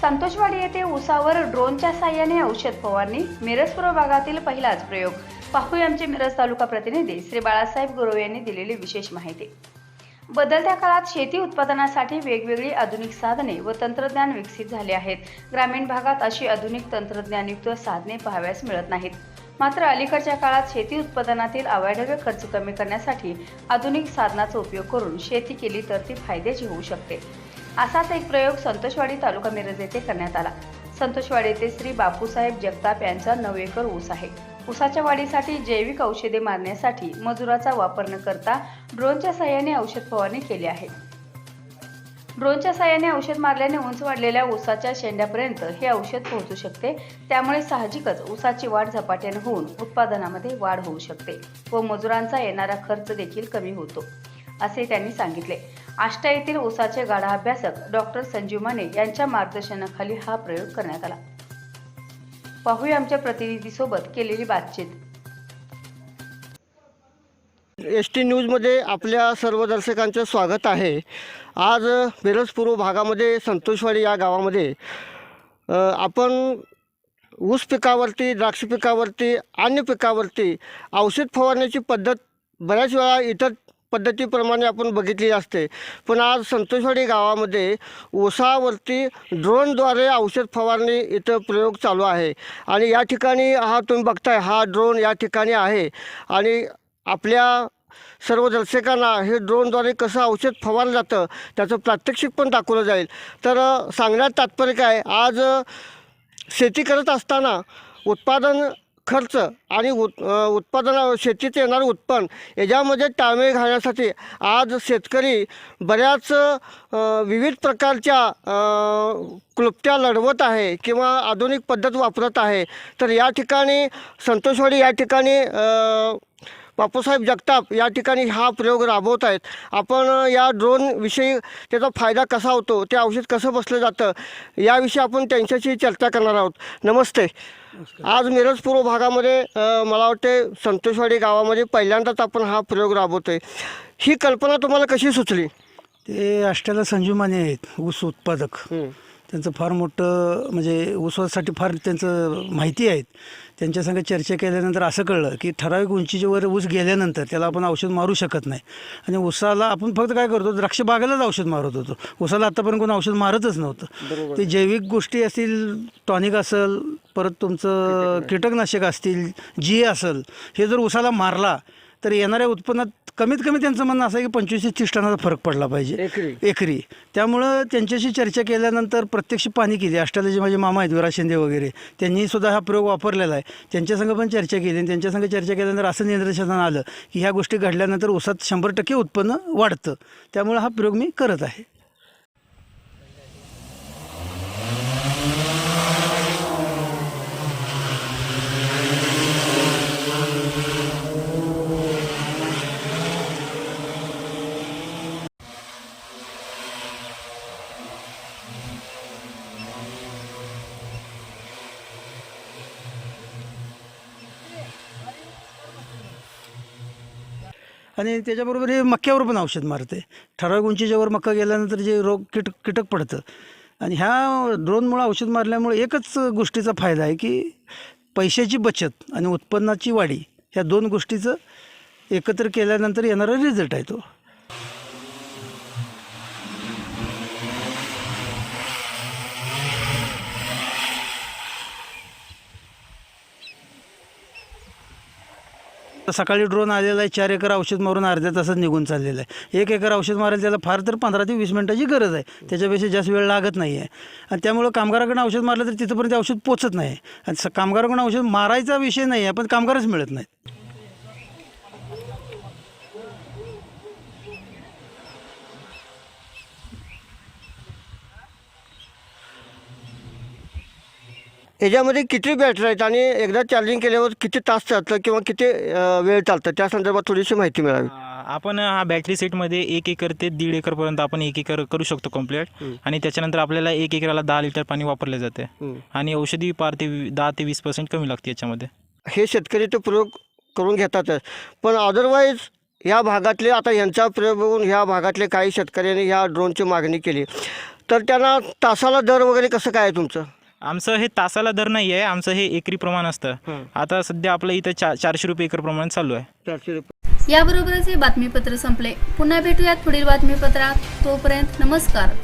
संतोषवाडी येथे उसावर ड्रोनच्या साह्याने औषध फवारणी मिरजपूर्व भागातील पहिलाच प्रयोग. पाहूया आमचे मिरज तालुका प्रतिनिधी श्री बाळासाहेब गुरव यांनी दिलेली विशेष माहिती. बदलत्या काळात शेती उत्पादनासाठी वेगवेगळी आधुनिक साधने व तंत्रज्ञान विकसित झाले आहेत. ग्रामीण भागात अशी आधुनिक तंत्रज्ञानयुक्त साधने पाहाव्यास मिळत नाहीत. मात्र अलीकडच्या काळात शेती उत्पादनातील अवाढव्य खर्च कमी करण्यासाठी आधुनिक साधनाचा उपयोग करून शेती केली तर ती फायद्याची होऊ शकते. असाच एक प्रयोग संतोषवाडी तालुका मिरज येथे करण्यात आला. संतोषवाडी येथे श्री बापूसाहेब जगताप यांचा नऊ एकर ऊस आहे. ऊसाच्या वाढीसाठी जैविक औषधे मारण्यासाठी मजुराचा वापर न करता ड्रोनच्या सहाय्याने औषध फवारणी केली आहे. ड्रोनच्या सहाय्याने औषध मारल्याने उंच वाढलेल्या ऊसाच्या शेंड्यापर्यंत हे औषध पोहोचू शकते. त्यामुळे साहजिकच ऊसाची वाढ झपाट्याने होऊन उत्पादनामध्ये वाढ होऊ शकते व मजुरांचा येणारा खर्च देखील कमी होतो. असे त्यांनी सांगितले. आष्टा येथील ऊसाचे गाढा अभ्यासक डॉक्टर संजीव माने यांच्या मार्गदर्शनाखाली हा प्रयोग करण्यात आला. पाहूया आमच्या प्रतिनिधीसोबत केलेली बातचीत. एस टी न्यूजमध्ये आपल्या सर्व दर्शकांचं स्वागत आहे. आज मिरज भागामध्ये संतोषवाडी या गावामध्ये आपण ऊस पिकावरती द्राक्ष पिकावरती अन्य पिकावरती औषध फवारण्याची पद्धत बऱ्याच वेळा इतर पद्धतीप्रमाणे आपण बघितली असते. पण आज संतोषवाडी गावामध्ये ओसावरती ड्रोनद्वारे औषध फवारणी इथं प्रयोग चालू आहे. आणि या ठिकाणी हा तुम्ही बघताय हा ड्रोन या ठिकाणी आहे. आणि आपल्या सर्व दर्शकांना हे ड्रोनद्वारे कसं औषध फवारलं जातं त्याचं प्रात्यक्षिक पण दाखवलं जाईल. तर सांगण्यात तात्पर्य काय? आज शेती करत असताना उत्पादन खर्च आणि उत उत्पादना शेतीत येणारं उत्पन्न याच्यामध्ये टाळमेळ घालण्यासाठी आज शेतकरी बऱ्याच विविध प्रकारच्या क्लुप्त्या लढवत आहे किंवा आधुनिक पद्धत वापरत आहे. तर या ठिकाणी संतोषवाडी या ठिकाणी बापूसाहेब जगताप या ठिकाणी हा प्रयोग राबवत आहेत. आपण या ड्रोनविषयी त्याचा फायदा कसा होतो ते औषध कसं बसलं जातं याविषयी आपण त्यांच्याशी चर्चा करणार आहोत. नमस्ते. आज मिरज पूर्व भागामध्ये मला वाटते संतोषवाडी गावामध्ये पहिल्यांदाच आपण हा प्रयोग राबवतो आहे ही कल्पना तुम्हाला कशी सुचली? ते अष्टाला संजीव माने आहेत ऊस उत्पादक. त्यांचं फार मोठं म्हणजे ऊसासाठी फार त्यांचं माहिती आहेत. त्यांच्या संग चर्चा केल्यानंतर असं कळलं की ठराविक उंचीच्या वर ऊस गेल्यानंतर त्याला आपण औषध मारू शकत नाही. आणि ऊसाला आपण फक्त काय करतो द्राक्ष बागेलाच औषध मारत होतो. ऊसाला आतापर्यंत कोण औषध मारतच नव्हतं. ते जैविक गोष्टी असतील टॉनिक असेल परत तुमचं कीटकनाशक. असतील जी असेल हे जर ऊसाला मारला तर येणाऱ्या उत्पन्नात कमीत कमी त्यांचं म्हणणं असं आहे की पंचवीस ते तीस टनाचा फरक पडला पाहिजे. एकरी. एकरी. त्यामुळं त्यांच्याशी चर्चा केल्यानंतर प्रत्यक्ष पाणी केली अष्टाला जे माझे मामा आहेत विराज शिंदे वगैरे. त्यांनी सुद्धा हा प्रयोग वापरलेला आहे. त्यांच्यासंग पण चर्चा केली आणि त्यांच्यासंग चर्चा केल्यानंतर असं निदर्शनास आलं की ह्या गोष्टी घडल्यानंतर ऊसात शंभर टक्के उत्पन्न वाढतं. त्यामुळं हा प्रयोग मी करत आहे. आणि त्याच्याबरोबर हे मक्यावर पण औषध मारते. ठराविक उंचीच्यावर मक्का गेल्यानंतर जे रोग कीट कीटक पडतं. आणि ह्या ड्रोनमुळं औषध मारल्यामुळे एकच गोष्टीचा फायदा आहे की पैशाची बचत आणि उत्पन्नाची वाढी ह्या दोन गोष्टीचं एकत्र केल्यानंतर येणारा रिझल्ट आहे तो. सकाळी ड्रोन आलेला आहे चार एकर औषध मारून अर्ध्या तासात निघून चाललेलं आहे. एक एकर औषध मारायला त्याला फार तर पंधरा ते वीस मिनिटाची गरज आहे. त्याच्यापेक्षा जास्त वेळ लागत नाही आहे आणि त्यामुळं कामगाराकडून औषध मारलं तर तिथंपर्यंत औषध पोचत नाही. आणि स- कामगाराकडून औषध मारायचा विषय नाही आहे पण कामगारच मिळत नाहीत. याच्यामध्ये किती बॅटरी आहेत आणि एकदा चार्जिंग केल्यावर किती तास चालतं किंवा किती अ, वेळ चालतं? त्या संदर्भात थोडीशी माहिती मिळावी. आपण हा बॅटरी सेटमध्ये एक एकर ते दीड एकरपर्यंत आपण एक एकर करू शकतो कंप्लीट आणि त्याच्यानंतर आपल्याला एक एकराला दहा लिटर पाणी वापरले जाते. आणि औषधी पार ते वी- दहा ते वीस पर्सेंट कमी लागते याच्यामध्ये. हे शेतकरी तो प्रयोग करून घेतातच. पण अदरवाईज ह्या भागातले आता यांचा प्रयोग बघून ह्या भागातले काही शेतकऱ्यांनी ह्या ड्रोनची मागणी केली. तर त्यांना तासाला दर वगैरे कसं काय आहे तुमचं? आमचं हे तासाला दर नाही आहे आमचं हे एकरी प्रमाण असतं. आता सध्या आपलं इथं चा चारशे रुपये एकर प्रमाण चालू आहे. चारशे रुपये. याबरोबरच हे बातमीपत्र संपले. पुन्हा भेटूयात पुढील बातमीपत्रात. तोपर्यंत नमस्कार.